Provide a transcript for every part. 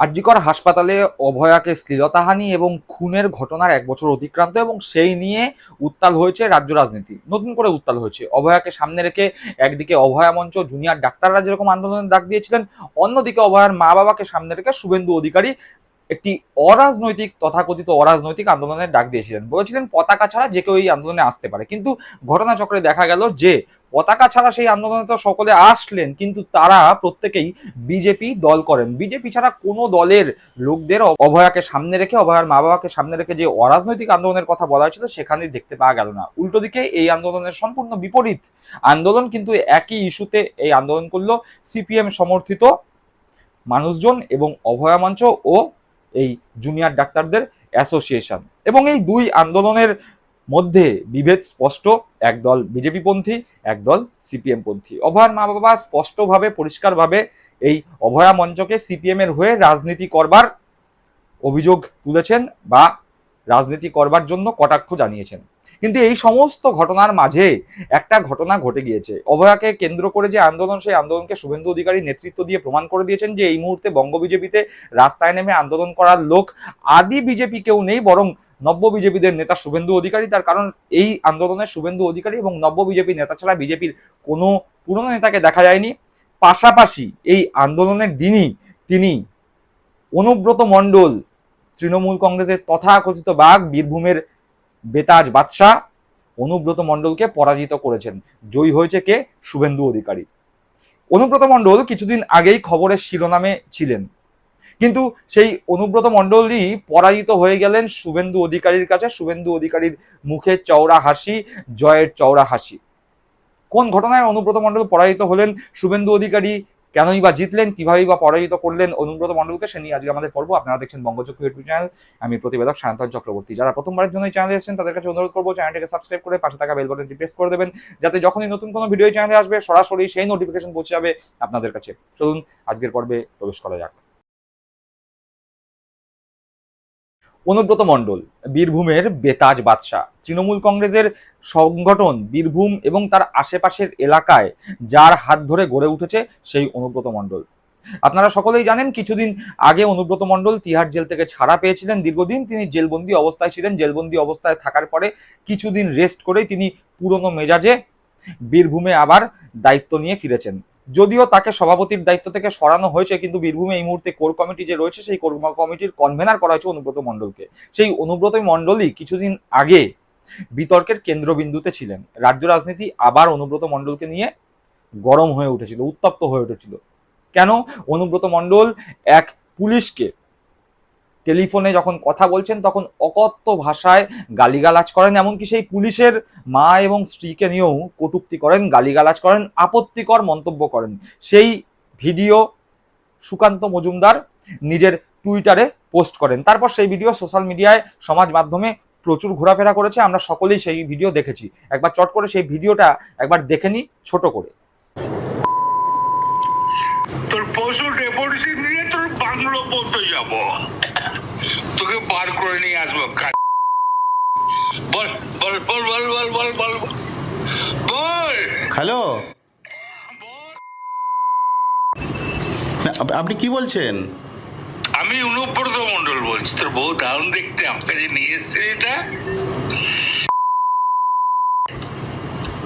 আরজিকর হাসপাতালে অভয়াকে শ্লীলতাহানি এবং খুনের ঘটনার এক বছর অতিক্রান্ত এবং সেই নিয়ে উত্তাল হয়েছে রাজ্য রাজনীতি। নতুন করে উত্তাল হয়েছে। অভয়াকে সামনে রেখে একদিকে অভয়া মঞ্চ, জুনিয়র ডাক্তাররা যেরকম আন্দোলনের ডাক দিয়েছিলেন, অন্যদিকে অভয়ার মা বাবাকে সামনে রেখে শুভেন্দু অধিকারী একটি অরাজনৈতিক, তথাকথিত অরাজনৈতিক আন্দোলনের ডাক দিয়েছিলেন। বলেছিলেন, পতাকা ছাড়া যে কেউ এই আন্দোলনে আসতে পারে। কিন্তু ঘটনাচক্রে দেখা গেল যে পতাকা ছাড়া সেই আন্দোলনে তো সকলে আসলেন, কিন্তু তারা প্রত্যেকেই বিজেপি দল করেন। বিজেপি ছাড়া কোনো দলের লোকদের অভয়াকে সামনে রেখে, অভয়ার মা বাবাকে সামনে রেখে যে অরাজনৈতিক আন্দোলনের কথা বলা হয়েছিল সেখানে দেখতে পাওয়া গেল না। উল্টো দিকে এই আন্দোলনের সম্পূর্ণ বিপরীত আন্দোলন কিন্তু একই ইস্যুতে এই আন্দোলন করল সিপিএম সমর্থিত মানুষজন এবং অভয়া মঞ্চ ও এই জুনিয়র ডাক্তারদের অ্যাসোসিয়েশন। এবং এই দুই আন্দোলনের মধ্যে বিভেদ স্পষ্ট, একদল বিজেপি পন্থী একদল সিপিএম পন্থী অভয়ার মা বাবা স্পষ্টভাবে, পরিষ্কারভাবে এই অভয়া মঞ্চকে সিপিএম এর হয়ে রাজনীতি করবার অভিযোগ তুলেছেন বা রাজনীতি করবার জন্য কটাক্ষ জানিয়েছেন। কিন্তু এই সমস্ত ঘটনার মাঝে একটা ঘটনা ঘটে গিয়েছে। অভয়াকে কেন্দ্র করে যে আন্দোলন, সেই আন্দোলনকে শুভেন্দু অধিকারী নেতৃত্ব দিয়ে প্রমাণ করে দিয়েছেন যে এই মুহূর্তে বঙ্গ বিজেপিতে রাস্তায় নেমে আন্দোলন করার লোক আদি বিজেপি কেউ নেই, বরং নব্য বিজেপিদের নেতা শুভেন্দু অধিকারী। তার কারণ এই আন্দোলনে শুভেন্দু অধিকারী এবং নব্য বিজেপি নেতা ছাড়া বিজেপির কোনো পুরনো নেতাকে দেখা যায়নি। পাশাপাশি এই আন্দোলনের দিনই তিনি অনুব্রত মণ্ডল, তৃণমূল কংগ্রেসের তথাকথিত বাঘ, বীরভূমের বেতাজ বাদশাহ অনুব্রত মণ্ডলকে পরাজিত করেছেন। জয়ী হয়েছে কে? শুভেন্দু অধিকারী। অনুব্রত মণ্ডল কিছুদিন আগেই খবরের শিরোনামে ছিলেন। কিন্তু সেই অনুব্রত মণ্ডলই পরাজিত হয়ে গেলেন শুভেন্দু অধিকারীর কাছে, শুভেন্দু অধিকারীর মুখে চওড়া হাসি, জয়ের চওড়া হাসি। কোন ঘটনায় অনুব্রত মণ্ডল পরাজিত হলেন, শুভেন্দু অধিকারী কেনই বা জিতলেন, কিভাবেই বা পরাজিত করলেন অনুব্রত মণ্ডলকে, সে নিয়ে আজকে আমাদের পর্ব। আপনারা দেখছেন বঙ্গচক্ষু ইউটিউব চ্যানেল। আমি প্রতিবেদক সায়ন্তন চক্রবর্তী। যারা প্রথমবারের জন্য এই চ্যানেলে এসেছেন, তাদের কাছে অনুরোধ করব চ্যানেলটিকে সাবস্ক্রাইব করে পাশে থাকা বেল বাটনটি প্রেস করে দেবেন, যাতে যখনই নতুন কোনো ভিডিও চ্যানেলে আসবে, সরাসরি সেই নোটিফিকেশন পৌঁছে যাবে আপনাদের কাছে। চলুন, আজকের পর্বে প্রবেশ করা যাক। অনুব্রত মণ্ডল, বীরভূমের বেতাজ বাদশাহ। তৃণমূল কংগ্রেসের সংগঠন বীরভূম এবং তার আশেপাশের এলাকায় যার হাত ধরে গড়ে উঠেছে সেই অনুব্রত মণ্ডল। আপনারা সকলেই জানেন, কিছুদিন আগে অনুব্রত মণ্ডল তিহার জেল থেকে ছাড়া পেয়েছিলেন। দীর্ঘদিন তিনি জেলবন্দি অবস্থায় ছিলেন। জেলবন্দি অবস্থায় থাকার পরে কিছুদিন রেস্ট করেই তিনি পুরনো মেজাজে বীরভূমে আবার দায়িত্ব নিয়ে ফিরেছেন। যদিও তাকে সভাপতির দায়িত্ব থেকে সরানো হয়েছে, কিন্তু বীরভূমে এই মুহূর্তে কোর কমিটি যে রয়েছে, সেই কোর কমিটির কনভেনার করা হয়েছে অনুব্রত মণ্ডলকে। সেই অনুব্রত মণ্ডলই কিছুদিন আগে বিতর্কের কেন্দ্রবিন্দুতে ছিলেন। রাজ্য রাজনীতি আবার অনুব্রত মণ্ডলকে নিয়ে গরম হয়ে উঠেছিল, উত্তপ্ত হয়ে উঠেছিল। কেন? অনুব্রত মণ্ডল এক পুলিশকে টেলিফোনে যখন কথা বলছেন, তখন অকথ্য ভাষায় গালিগালাজ করেন, এমনকি সেই পুলিশের মা এবং স্ত্রীকে নিয়েও কটূক্তি করেন, গালিগালাজ করেন, আপত্তিকর মন্তব্য করেন। সেই ভিডিও সুকান্ত মজুমদার নিজের টুইটারে পোস্ট করেন। তারপর সেই ভিডিও সোশ্যাল মিডিয়ায় সমাজ মাধ্যমে প্রচুর ঘোরাফেরা করেছে, আমরা সকলেই সেই ভিডিও দেখেছি। একবার চট করে সেই ভিডিওটা একবার দেখে নিই, ছোট করে। তোর পশু নিয়ে তোর বাংলো যাব। তোকে বার করে নিয়ে আসব। বল বল বল বল বল বল বল বল। বল! হ্যালো? আপনি কি বলছেন? আমি অনুব্রত মন্ডল বলছি। তোর বউ দারুণ দেখতে। কাছে নিয়ে এসছে এটা?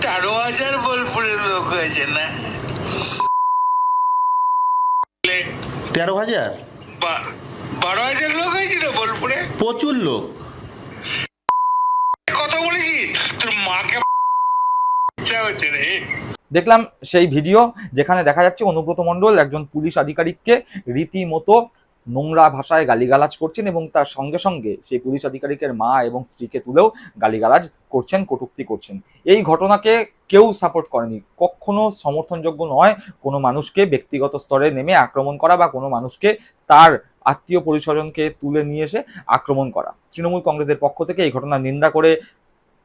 তেরো হাজার বোলপুরের লোক হয়েছে না? তেরো হাজার? বারো হাজার লোক হয়েছে না বোলপুরে? প্রচুর লোক। কথা বলেছি তোর মাকে হচ্ছে রে। দেখলাম সেই ভিডিও যেখানে দেখা যাচ্ছে অনুব্রত মণ্ডল একজন পুলিশ আধিকারিককে রীতিমতো নোংরা ভাষায় গালিগালাজ করছেন এবং তার সঙ্গে সঙ্গে সেই পুলিশ আধিকারিকের মা এবং স্ত্রীকে তুলেও গালিগালাজ করছেন, কটূক্তি করছেন। এই ঘটনাকে কেউ সাপোর্ট করেনি। কখনো সমর্থনযোগ্য নয় কোনো মানুষকে ব্যক্তিগত স্তরে নেমে আক্রমণ করা বা কোনো মানুষকে তার আত্মীয় পরিস্বজনকে তুলে নিয়ে এসে আক্রমণ করা। তৃণমূল কংগ্রেসের পক্ষ থেকে এই ঘটনার নিন্দা করে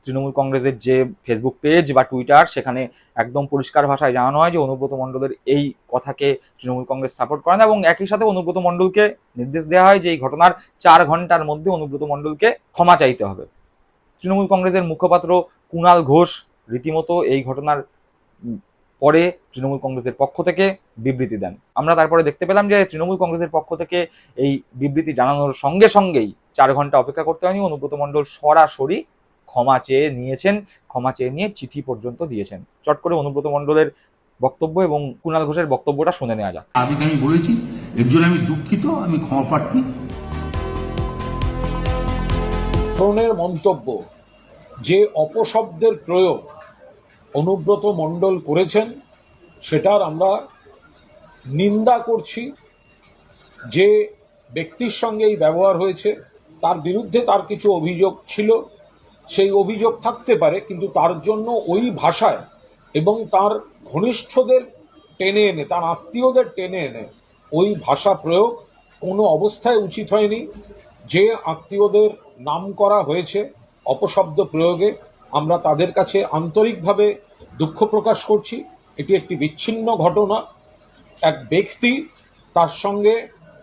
তৃণমূল কংগ্রেসের যে ফেসবুক পেজ বা টুইটার সেখানে একদম পরিষ্কার ভাষায় জানানো হয় যে অনুব্রত মণ্ডলের এই কথাকে তৃণমূল কংগ্রেস সাপোর্ট করে না এবং একই সাথে অনুব্রত মণ্ডলকে নির্দেশ দেওয়া হয় যে এই ঘটনার চার ঘণ্টার মধ্যে অনুব্রত মণ্ডলকে ক্ষমা চাইতে হবে। তৃণমূল কংগ্রেসের মুখপাত্র কুণাল ঘোষ রীতিমতো এই ঘটনার পরে তৃণমূল কংগ্রেসের পক্ষ থেকে বিবৃতি দেন। আমরা তারপরে দেখতে পেলাম যে তৃণমূল কংগ্রেসের পক্ষ থেকে এই বিবৃতি জানানোর সঙ্গে সঙ্গেই চার ঘণ্টা অপেক্ষা করতে হয়নি। অনুব্রত মণ্ডল সরাসরি ক্ষমা চেয়ে নিয়েছেন ক্ষমা চেয়ে নিয়ে চিঠি পর্যন্ত দিয়েছেন। চট করে অনুব্রত মণ্ডলের বক্তব্য এবং কুণাল ঘোষের বক্তব্যটা শুনে নেওয়া যাক। আগে আমি বলেছি এর জন্য আমি দুঃখিত আমি ক্ষমা প্রার্থী। ধরনের মন্তব্য যে অপশব্দের প্রয়োগ অনুব্রত মণ্ডল করেছেন সেটার আমরা নিন্দা করছি। যে ব্যক্তির সঙ্গে এই ব্যবহার হয়েছে তার বিরুদ্ধে তার কিছু অভিযোগ ছিল। সেই অভিযোগ থাকতে পারে, কিন্তু তার জন্য ওই ভাষায় এবং তার ঘনিষ্ঠদের টেনে এনে, তার আত্মীয়দের টেনে এনে ওই ভাষা প্রয়োগ কোনো অবস্থায় উচিত হয়নি। যে আত্মীয়দের নাম করা হয়েছে অপশব্দ প্রয়োগে, আমরা তাদের কাছে আন্তরিকভাবে দুঃখ প্রকাশ করছি। এটি একটি বিচ্ছিন্ন ঘটনা। এক ব্যক্তি তার সঙ্গে,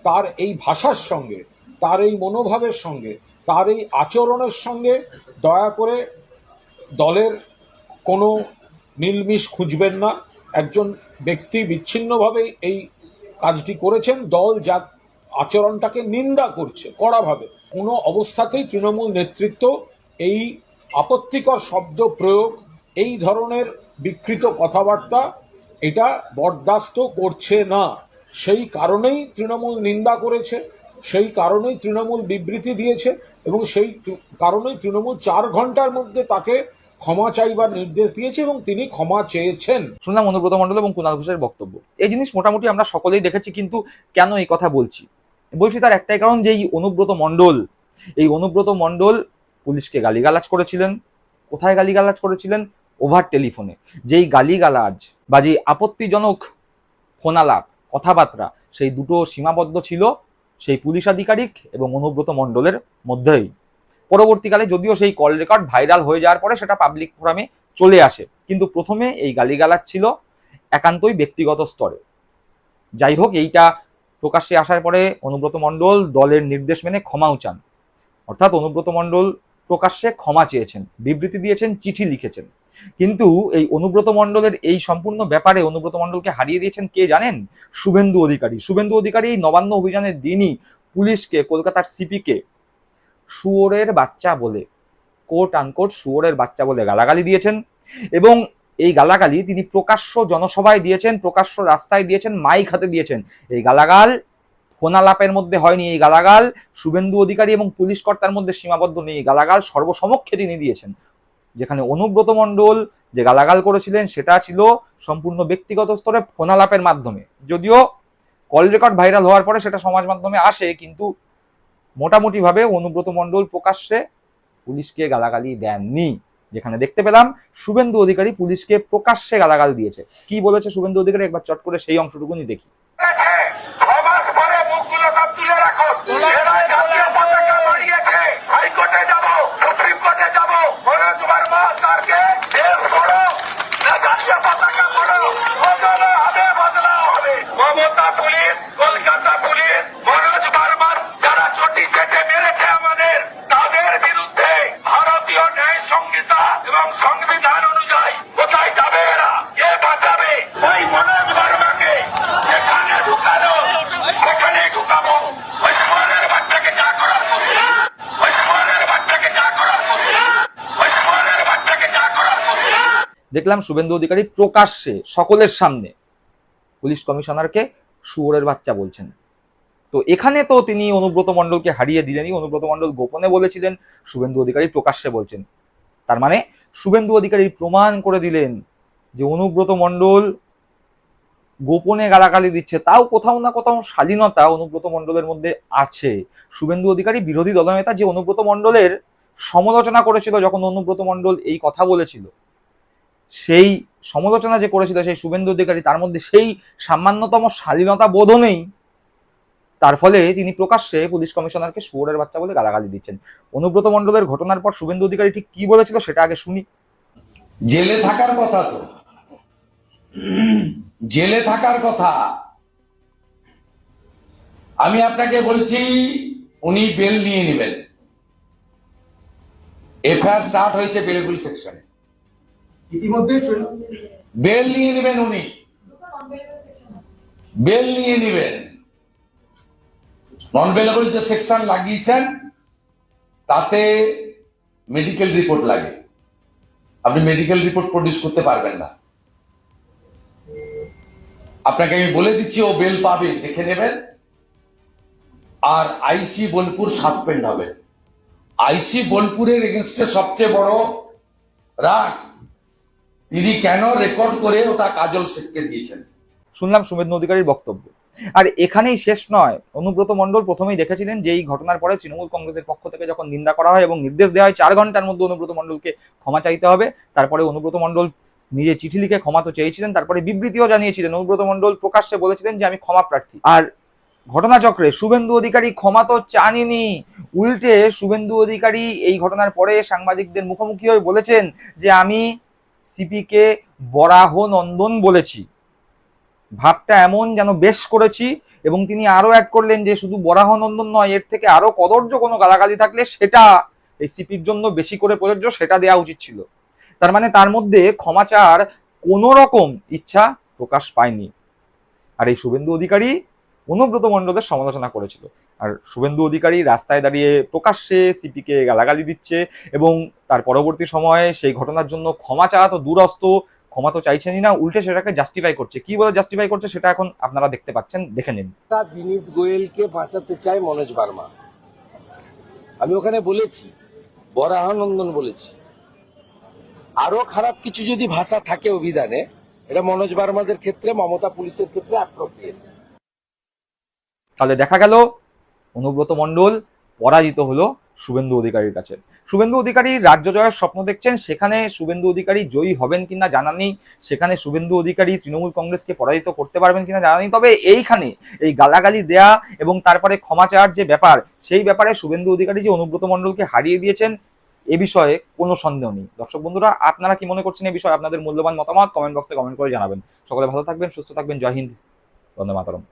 তার এই ভাষার সঙ্গে, তার এই মনোভাবের সঙ্গে তার এই আচরণের সঙ্গে দয়া করে দলের কোনো মিলমিশ খুঁজবেন না। একজন ব্যক্তি বিচ্ছিন্নভাবে এই কাজটি করেছেন, দল যা আচরণটাকে নিন্দা করছে, কড়াভাবে। কোনো অবস্থাতেই তৃণমূল নেতৃত্ব এই আপত্তিকর শব্দ প্রয়োগ, এই ধরনের বিকৃত কথাবার্তা এটা বরদাস্ত করছে না। সেই কারণেই তৃণমূল নিন্দা করেছে। সেই কারণেই তৃণমূল বিবৃতি দিয়েছে এবং সেই কারণেই তৃণমূল চার ঘণ্টার মধ্যে তাকে ক্ষমা চাইবার নির্দেশ দিয়েছে এবং তিনি ক্ষমা চেয়েছেন। শুনলাম অনুব্রত মণ্ডল এবং কুণাল ঘোষের বক্তব্য। এই জিনিস মোটামুটি আমরা সকলেই দেখেছি, কিন্তু কেন এই কথা বলছি? বলছি তার একটাই কারণ যে এই অনুব্রত মণ্ডল, এই অনুব্রত মণ্ডল পুলিশকে গালিগালাজ করেছিলেন। কোথায় গালিগালাজ করেছিলেন? ওভার টেলিফোনে। যেই গালিগালাজ বা যেই আপত্তিজনক ফোনালাপ, কথাবার্তা, সেই দুটো সীমাবদ্ধ ছিল। সেই পুলিশ আধিকারিক এবং অনুব্রত মণ্ডলের মধ্যেই। পরবর্তীকালে যদিও সেই কল রেকর্ড ভাইরাল হয়ে যাওয়ার পরে সেটা পাবলিক ফোরামে চলে আসে, কিন্তু প্রথমে এই গালিগালাজ ছিল একান্তই ব্যক্তিগত স্তরে। যাই হোক, এইটা প্রকাশ্যে আসার পরে অনুব্রত মণ্ডল দলের নির্দেশ মেনে ক্ষমাও চান। অর্থাৎ অনুব্রত মণ্ডল প্রকাশ্যে ক্ষমা চেয়েছেন, বিবৃতি দিয়েছেন, চিঠি লিখেছেন। কিন্তু এই অনুব্রত মণ্ডলের এই সম্পূর্ণ ব্যাপারে অনুব্রত মণ্ডলকে হারিয়ে দিয়েছেন কে জানেন? শুভেন্দু অধিকারী। শুভেন্দু অধিকারী এই নবান্ন অভিযানের দিনই পুলিশকে, কলকাতার সিপিকে শুয়োরের বাচ্চা বলে কোট আনকোট শুয়োরের বাচ্চা বলে গালাগালি দিয়েছেন এবং এই গালাগালি তিনি প্রকাশ্য জনসভায় দিয়েছেন, প্রকাশ্য রাস্তায় দিয়েছেন, মাইক হাতে দিয়েছেন। এই গালাগাল ফোনালাপের মধ্যে হয়নি। এই গালাগাল শুভেন্দু অধিকারী এবং পুলিশ কর্তার মধ্যে সীমাবদ্ধ নেই। গালাগাল সর্বসমক্ষে তিনি দিয়েছেন। যেখানে অনুব্রত মণ্ডল যে গালাগাল করেছিলেন, সেটা ছিল সম্পূর্ণ ব্যক্তিগত স্তরে ফোনালাপের মাধ্যমে। যদিও কল রেকর্ড ভাইরাল হওয়ার পরে সেটা সমাজ মাধ্যমে আসে, কিন্তু মোটামুটিভাবে অনুব্রত মণ্ডল প্রকাশ্যে পুলিশকে গালাগালি দেননি। যেখানে দেখতে পেলাম শুভেন্দু অধিকারী পুলিশকে প্রকাশ্যে গালাগাল দিয়েছে। কি বলেছে শুভেন্দু অধিকারী? একবার চট করে সেই অংশটুকুনি দেখি। দেখলাম শুভেন্দু অধিকারী প্রকাশ্যে সকলের সামনে পুলিশ কমিশনারকে শুয়োরের বাচ্চা বলছেন। তো এখানে তো তিনি অনুব্রত মণ্ডলকে হারিয়ে দিলেনই। অনুব্রত মণ্ডল গোপনে বলেছিলেন, শুভেন্দু অধিকারী প্রকাশ্যে বলছেন। তার মানে শুভেন্দু অধিকারী প্রমাণ করে দিলেন যে অনুব্রত মণ্ডল গোপনে গালাগালি দিচ্ছে। তাও কোথাও না কোথাও শালীনতা অনুব্রত মণ্ডলের মধ্যে আছে। শুভেন্দু অধিকারী বিরোধী দলনেতা যে অনুব্রত মণ্ডলের সমালোচনা করেছিল, যখন অনুব্রত মণ্ডল এই কথা বলেছিল সেই সমালোচনা যে করেছিল সেই শুভেন্দু অধিকারী, তার মধ্যে সেই সামান্যতম শালীনতা বোধও নেই। তার ফলে তিনি প্রকাশ্যে পুলিশ কমিশনারকে শুয়োরের বাচ্চা বলে গালাগালি দিচ্ছেন। অনুব্রত মণ্ডলের ঘটনার পর শুভেন্দু অধিকারী ঠিক কি বলেছিল সেটা আগে শুনি। জেলে থাকার কথা তো। জেলে থাকার কথা। আমি আপনাকে বলছি, উনি বেল নিয়ে নেবেন। এফআইআর স্টার্ট হয়েছে বেলেবুল সেকশনে। ইতিমধ্যে বেল নিয়ে নেবেন উনি। বেল নিয়ে নেবেন। নন বেলেবল যে সেকশন লাগিয়েছেন, তাতে মেডিকেল রিপোর্ট লাগে। আপনি মেডিকেল রিপোর্ট প্রডিউস করতে পারবেন না। আপনাকে আমি বলে দিচ্ছি, ও বেল পাবে, দেখে নেবেন। আর আইসি বোলপুর সাসপেন্ড হবে। আইসি বোলপুরের এগেনস্টে সবচেয়ে বড় রাগ। তিনি কেন রেকর্ড করে ওটা কাজল শেখকে দিয়েছেন? শুনলাম শুভেন্দু অধিকারীর বক্তব্য। আর এখানেই শেষ নয়, অনুব্রত মণ্ডল প্রথমেই দেখেছিলেন যে এই ঘটনার পরে তৃণমূল কংগ্রেসের পক্ষ থেকে যখন নিন্দা করা হয় এবং নির্দেশ দেওয়া হয়, চার ঘণ্টার মধ্যে অনুব্রত মণ্ডলকে ক্ষমা চাইতে হবে। তারপরে অনুব্রত মণ্ডল নিজে চিঠি লিখে ক্ষমা তো চেয়েছিলেন, তারপরে বিবৃতিও জানিয়েছিলেন। অনুব্রত মণ্ডল প্রকাশ্যে বলেছিলেন যে, আমি ক্ষমা প্রার্থী। আর ঘটনাচক্রে শুভেন্দু অধিকারী ক্ষমা তো চাননি। উল্টে শুভেন্দু অধিকারী এই ঘটনার পরে সাংবাদিকদের মুখোমুখি হয়ে বলেছেন যে, আমি সিপিকে বরাহ নন্দন বলেছি। ভাবটা এমন যেন বেশ করেছি এবং তিনি আরও অ্যাড করলেন যে শুধু বরাহ নন্দন নয়, এর থেকে আরও কদর্য কোনো গালাগালি থাকলে সেটা এই সিপির জন্য বেশি করে প্রযোজ্য সেটা দেওয়া উচিত ছিল। তার মানে তার মধ্যে ক্ষমাচার কোনো রকম ইচ্ছা প্রকাশ পায়নি। আর এই শুভেন্দু অধিকারী অনুব্রত মণ্ডলের সমালোচনা করেছিল। আর শুভেন্দু অধিকারী রাস্তায় দাঁড়িয়ে প্রকাশ্যে সিপিকে গালাগালি দিচ্ছে এবং তার পরবর্তী সময়ে সেই ঘটনার জন্য ক্ষমা চাওয়া তো দূরস্থ ক্ষমা তো চাইছেনই না, উল্টে সেটাকে জাস্টিফাই করছে। কি বলে জাস্টিফাই করছে সেটা এখন আপনারা দেখতে পাচ্ছেন, দেখে নিন। তা বিনীত গোয়েলকে বাঁচাতে চায় মনোজ বার্মা। আমি ওখানে বলেছি, বরাহানন্দন বলেছি। আরও খারাপ কিছু যদি ভাষা থাকে অভিধানে, এটা মনোজ বার্মাদের ক্ষেত্রে, মমতা পুলিশের ক্ষেত্রে অ্যাপ্রোপ্রিয়েট তাহলে দেখা গেল অনুব্রত মণ্ডল পরাজিত হলো শুভেন্দু অধিকারীর কাছে। শুভেন্দু অধিকারী রাজ্য জয়ের স্বপ্ন দেখছেন, সেখানে শুভেন্দু অধিকারী জয়ী হবেন কিনা জানা নেই। সেখানে শুভেন্দু অধিকারী তৃণমূল কংগ্রেসকে পরাজিত করতে পারবেন কিনা জানা নেই। তবে এইখানে এই গালাগালি দেয়া এবং তারপরে ক্ষমা চাওয়ার যে ব্যাপার, সেই ব্যাপারে শুভেন্দু অধিকারী যে অনুব্রত মণ্ডলকে হারিয়ে দিয়েছেন, এ বিষয়ে কোনো সন্দেহ নেই। দর্শক বন্ধুরা, আপনারা কি মনে করছেন এ বিষয়ে? আপনাদের মূল্যবান মতামত কমেন্ট বক্সে কমেন্ট করে জানাবেন। সকলে ভালো থাকবেন, সুস্থ থাকবেন। জয় হিন্দ। বন্দে মাতরম।